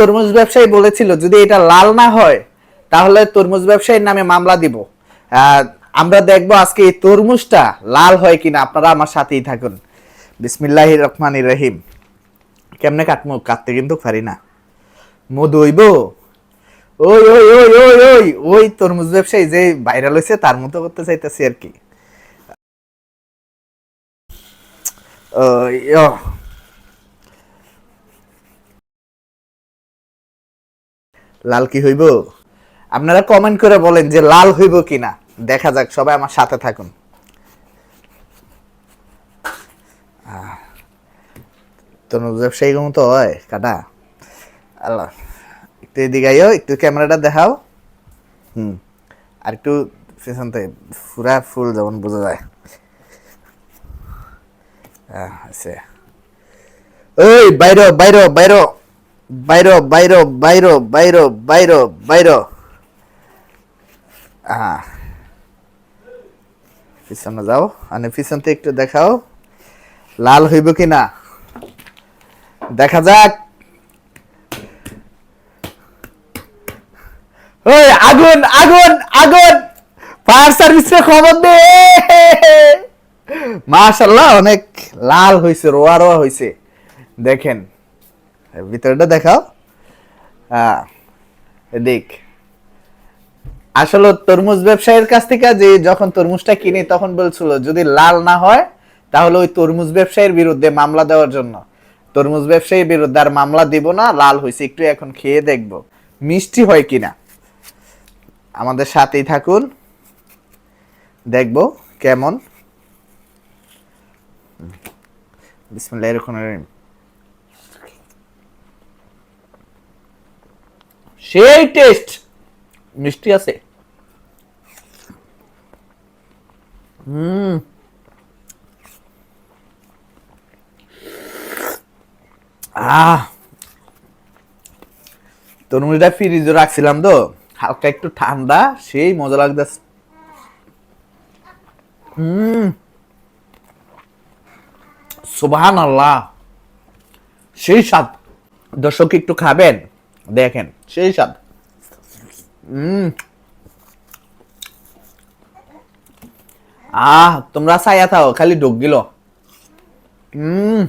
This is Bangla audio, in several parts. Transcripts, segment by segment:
তরমুজ ব্যবসায়ী বলেছিল, যদি এটা লাল না হয়, তাহলে তরমুজ ব্যবসায়ীর নামে মামলা দিব। আমরা দেখব আজকে এই তরমুজটা লাল হয় কিনা। আপনারা আমার সাথেই থাকুন। বিসমিল্লাহ রহমান রহিম। কেমনে কাটমু? কাটতে কিন্তু পারি না। মধু হইব? ওই ওই ওই ওই ওই ওই তরমুজ ব্যবসায়ী যে ভাইরাল হয়েছে তার মতো করতে চাইতেছি আর কি ওই, ও। লাল কি হইব? আপনারা কমেন্ট করে বলেন যে লাল হইব কিনা। দেখা যাক সবাই আমার সাথে থাকুন। তরমুজ ব্যবসায়ী মতো হয় কাটা। আল্লাহ একটু এদিকে আইও একটু ক্যামেরাটা দেখাও। হুম আর একটু পেছন থেকে পুরা ফুল যেমন বোঝা যায়। আহ, আছে। ওই বাইরো বাইরো বাইরো। বাইরো বাইরো বাইরো বাইরো বাইরো বাইরো। পিছনে যাও মানে থেকে একটু দেখাও। লাল হইব কি না? দেখা যাক। ওই, আগুন আগুন আগুন! ফায়ার সার্ভিসে খবর দে। মাশাল্লাহ অনেক লাল হয়েছে রোয়া রোয়া হয়েছে দেখেন। ভিতরটা দেখাও। হ্যাঁ দেখ আসলে তরমুজ ব্যবসায়ীর কাছ থেকে যে যখন তরমুজটা কিনি তখন বলছিল, যদি লাল না হয়, তাহলে ওই তরমুজ ব্যবসায়ীর বিরুদ্ধে মামলা দেওয়ার জন্য। তরমুজ ব্যবসায়ীর বিরুদ্ধে আর মামলা দিব না, লাল হয়েছে একটু এখন খেয়ে দেখব, মিষ্টি হয় কিনা। আমাদের সাথেই থাকুন। দেখব কেমন। বিসমিল্লাহির রহমানির সেই টেস্ট। মিষ্টি আছে। হুম। আহ। তরমুজটা ফ্রিজে রাখছিলাম তো, হালকা একটু ঠান্ডা, সেই মজা লাগতেছে। হুম। সুবহান আল্লাহ সেই স্বাদ। দর্শক একটু খাবেন। দেখেন। সেই স্বাদ। আহ, তোমরা ছায়া থাও, খালি ঢোক গিল হুম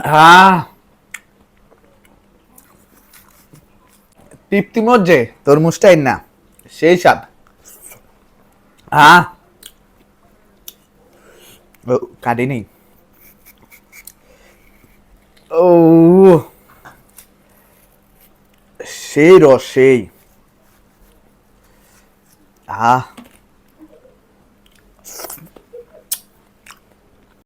আহ। তৃপ্তি মজ্জে, তরমুজটাই না, সেই স্বাদ। আহ। কাটি নেই ও সেই রস সেই আহ